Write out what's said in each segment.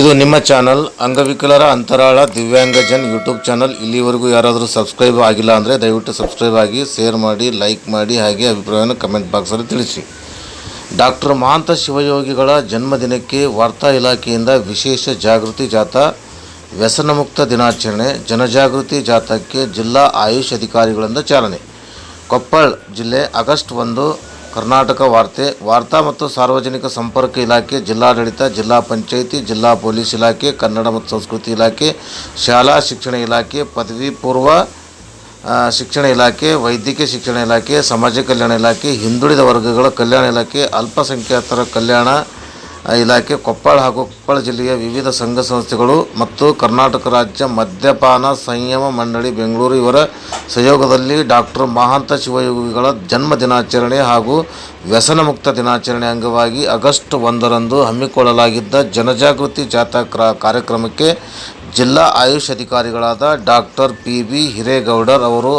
ಇದು ನಿಮ್ಮ ಚಾನಲ್ ಅಂಗವಿಕಲರ ಅಂತರಾಳ ದಿವ್ಯಾಂಗಜನ್ ಯೂಟ್ಯೂಬ್ ಚಾನಲ್. ಇಲ್ಲಿವರೆಗೂ ಯಾರಾದರೂ ಸಬ್ಸ್ಕ್ರೈಬ್ ಆಗಿಲ್ಲ ಅಂದರೆ ದಯವಿಟ್ಟು ಸಬ್ಸ್ಕ್ರೈಬ್ ಆಗಿ, ಶೇರ್ ಮಾಡಿ, ಲೈಕ್ ಮಾಡಿ, ಹಾಗೆ ಅಭಿಪ್ರಾಯವನ್ನು ಕಮೆಂಟ್ ಬಾಕ್ಸಲ್ಲಿ ತಿಳಿಸಿ. ಡಾಕ್ಟರ್ ಮಹಾಂತ ಶಿವಯೋಗಿಗಳ ಜನ್ಮದಿನಕ್ಕೆ ವಾರ್ತಾ ಇಲಾಖೆಯಿಂದ ವಿಶೇಷ ಜಾಗೃತಿ ಜಾಥಾ, ವ್ಯಸನಮುಕ್ತ ದಿನಾಚರಣೆ, ಜನಜಾಗೃತಿ ಜಾಥಾಕ್ಕೆ ಜಿಲ್ಲಾ ಆಯುಷ್ ಅಧಿಕಾರಿಗಳಿಂದ ಚಾಲನೆ. ಕೊಪ್ಪಳ ಜಿಲ್ಲೆ ಆಗಸ್ಟ್ ಒಂದು ಕರ್ನಾಟಕ ವಾರ್ತೆ, ವಾರ್ತಾ ಮತ್ತು ಸಾರ್ವಜನಿಕ ಸಂಪರ್ಕ ಇಲಾಖೆ, ಜಿಲ್ಲಾಡಳಿತ, ಜಿಲ್ಲಾ ಪಂಚಾಯಿತಿ, ಜಿಲ್ಲಾ ಪೊಲೀಸ್ ಇಲಾಖೆ, ಕನ್ನಡ ಮತ್ತು ಸಂಸ್ಕೃತಿ ಇಲಾಖೆ, ಶಾಲಾ ಶಿಕ್ಷಣ ಇಲಾಖೆ, ಪದವಿ ಪೂರ್ವ ಶಿಕ್ಷಣ ಇಲಾಖೆ, ವೈದ್ಯಕೀಯ ಶಿಕ್ಷಣ ಇಲಾಖೆ, ಸಮಾಜ ಕಲ್ಯಾಣ ಇಲಾಖೆ, ಹಿಂದುಳಿದ ವರ್ಗಗಳ ಕಲ್ಯಾಣ ಇಲಾಖೆ, ಅಲ್ಪಸಂಖ್ಯಾತರ ಕಲ್ಯಾಣ ಇಲಾಖೆ ಕೊಪ್ಪಳ ಹಾಗೂ ಕೊಪ್ಪಳ ಜಿಲ್ಲೆಯ ವಿವಿಧ ಸಂಘ ಸಂಸ್ಥೆಗಳು ಮತ್ತು ಕರ್ನಾಟಕ ರಾಜ್ಯ ಮದ್ಯಪಾನ ಸಂಯಮ ಮಂಡಳಿ ಬೆಂಗಳೂರು ಇವರ ಸಹಯೋಗದಲ್ಲಿ ಡಾಕ್ಟರ್ ಮಹಾಂತ ಶಿವಯೋಗಿಗಳ ಜನ್ಮ ದಿನಾಚರಣೆ ಹಾಗೂ ವ್ಯಸನ ಮುಕ್ತ ದಿನಾಚರಣೆ ಅಂಗವಾಗಿ ಆಗಸ್ಟ್ ಒಂದರಂದು ಹಮ್ಮಿಕೊಳ್ಳಲಾಗಿದ್ದ ಜನಜಾಗೃತಿ ಜಾಥಾ ಕ್ರ ಕಾರ್ಯಕ್ರಮಕ್ಕೆ ಜಿಲ್ಲಾ ಆಯುಷ್ ಅಧಿಕಾರಿಗಳಾದ ಡಾಕ್ಟರ್ ಪಿ ಬಿ ಹಿರೇಗೌಡರ್ ಅವರು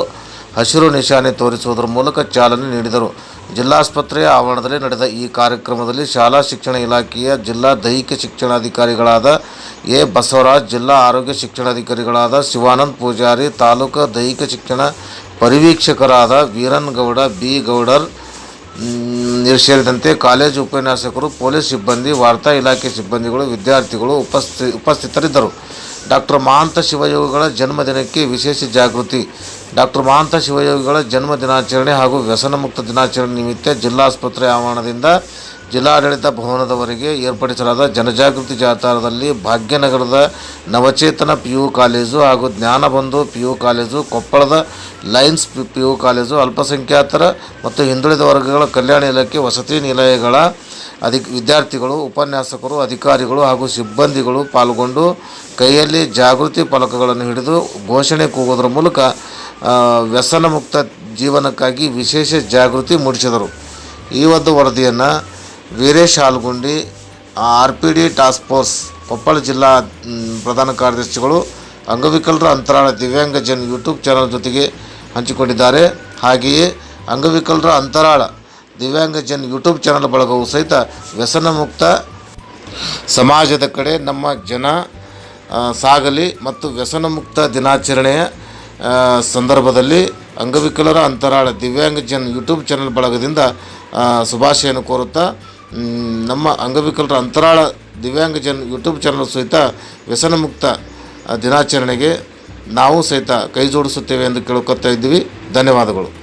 ಹಸಿರು ನಿಶಾನೆ ತೋರಿಸುವುದರ ಮೂಲಕ ಚಾಲನೆ ನೀಡಿದರು. ಜಿಲ್ಲಾಸ್ಪತ್ರೆಯ ಆವರಣದಲ್ಲಿ ನಡೆದ ಈ ಕಾರ್ಯಕ್ರಮದಲ್ಲಿ ಶಾಲಾ ಶಿಕ್ಷಣ ಇಲಾಖೆಯ ಜಿಲ್ಲಾ ದೈಹಿಕ ಶಿಕ್ಷಣಾಧಿಕಾರಿಗಳಾದ ಎ. ಬಸವರಾಜ್, ಜಿಲ್ಲಾ ಆರೋಗ್ಯ ಶಿಕ್ಷಣಾಧಿಕಾರಿಗಳಾದ ಶಿವಾನಂದ್ ಪೂಜಾರಿ, ತಾಲೂಕು ದೈಹಿಕ ಶಿಕ್ಷಣ ಪರಿವೀಕ್ಷಕರಾದ ವೀರನ್ ಗೌಡ, ಬಿ. ಗೌಡರ್ ಸೇರಿದಂತೆ ಕಾಲೇಜು ಉಪನ್ಯಾಸಕರು, ಪೊಲೀಸ್ ಸಿಬ್ಬಂದಿ, ವಾರ್ತಾ ಇಲಾಖೆ ಸಿಬ್ಬಂದಿಗಳು, ವಿದ್ಯಾರ್ಥಿಗಳು ಉಪಸ್ಥಿ, ಉಪಸ್ಥಿತರಿದ್ದರು. ಡಾಕ್ಟರ್ ಮಹಾಂತ ಶಿವಯೋಗಿಗಳ ಜನ್ಮದಿನಕ್ಕೆ ವಿಶೇಷ ಜಾಗೃತಿ. ಡಾಕ್ಟರ್ ಮಹಾಂತ ಶಿವಯೋಗಿಗಳ ಜನ್ಮ ದಿನಾಚರಣೆ ಹಾಗೂ ವ್ಯಸನ ಮುಕ್ತ ದಿನಾಚರಣೆ ನಿಮಿತ್ತ ಜಿಲ್ಲಾಸ್ಪತ್ರೆ ಆವರಣದಿಂದ ಜಿಲ್ಲಾಡಳಿತ ಭವನದವರೆಗೆ ಏರ್ಪಡಿಸಲಾದ ಜನಜಾಗೃತಿ ಜಾಥಾದಲ್ಲಿ ಭಾಗ್ಯನಗರದ ನವಚೇತನ ಪಿ ಯು ಕಾಲೇಜು ಹಾಗೂ ಜ್ಞಾನಬಂಧು ಪಿ ಯು ಕಾಲೇಜು, ಕೊಪ್ಪಳದ ಲೈನ್ಸ್ ಪಿ ಯು ಕಾಲೇಜು, ಅಲ್ಪಸಂಖ್ಯಾತರ ಮತ್ತು ಹಿಂದುಳಿದ ವರ್ಗಗಳ ಕಲ್ಯಾಣ ಇಲಾಖೆ, ವಸತಿ ನಿಲಯಗಳ ಅಧಿಕ ವಿದ್ಯಾರ್ಥಿಗಳು, ಉಪನ್ಯಾಸಕರು, ಅಧಿಕಾರಿಗಳು ಹಾಗೂ ಸಿಬ್ಬಂದಿಗಳು ಪಾಲ್ಗೊಂಡು ಕೈಯಲ್ಲಿ ಜಾಗೃತಿ ಫಲಕಗಳನ್ನು ಹಿಡಿದು ಘೋಷಣೆ ಕೂಗೋದ್ರ ಮೂಲಕ ವ್ಯಸನ ಮುಕ್ತ ಜೀವನಕ್ಕಾಗಿ ವಿಶೇಷ ಜಾಗೃತಿ ಮೂಡಿಸಿದರು. ಈ ಒಂದು ವರದಿಯನ್ನು Veeresh Halgundi R P D task force, Koppal ಜಿಲ್ಲಾ ಪ್ರಧಾನ ಕಾರ್ಯದರ್ಶಿಗಳು, ಅಂಗವಿಕಲರ ಅಂತರಾಳ ದಿವ್ಯಾಂಗಜನ್ ಯೂಟ್ಯೂಬ್ ಚಾನಲ್ ಜೊತೆಗೆ ಹಂಚಿಕೊಂಡಿದ್ದಾರೆ. ಹಾಗೆಯೇ ಅಂಗವಿಕಲರ ಅಂತರಾಳ ದಿವ್ಯಾಂಗಜನ್ ಯೂಟ್ಯೂಬ್ ಚಾನಲ್ ಬಳಗವು ಸಹಿತ ವ್ಯಸನ ಮುಕ್ತ ಸಮಾಜದ ಕಡೆ ನಮ್ಮ ಜನ ಸಾಗಲಿ ಮತ್ತು ವ್ಯಸನ ಮುಕ್ತ ದಿನಾಚರಣೆಯ ಸಂದರ್ಭದಲ್ಲಿ ಅಂಗವಿಕಲರ ಅಂತರಾಳ ದಿವ್ಯಾಂಗಜನ್ ಯೂಟ್ಯೂಬ್ ಚಾನಲ್ ಬಳಗದಿಂದ ಶುಭಾಶಯನ್ನು ಕೋರುತ್ತಾ ನಮ್ಮ ಅಂಗವಿಕಲರ ಅಂತರಾಳ ದಿವ್ಯಾಂಗ ಜನ ಯೂಟ್ಯೂಬ್ ಚಾನಲ್ ಸಹಿತ ವ್ಯಸನ ಮುಕ್ತ ದಿನಾಚರಣೆಗೆ ನಾವು ಸಹಿತ ಕೈ ಜೋಡಿಸುತ್ತೇವೆ ಎಂದು ಕೇಳ್ಕೊತಾ ಇದ್ದೀವಿ. ಧನ್ಯವಾದಗಳು.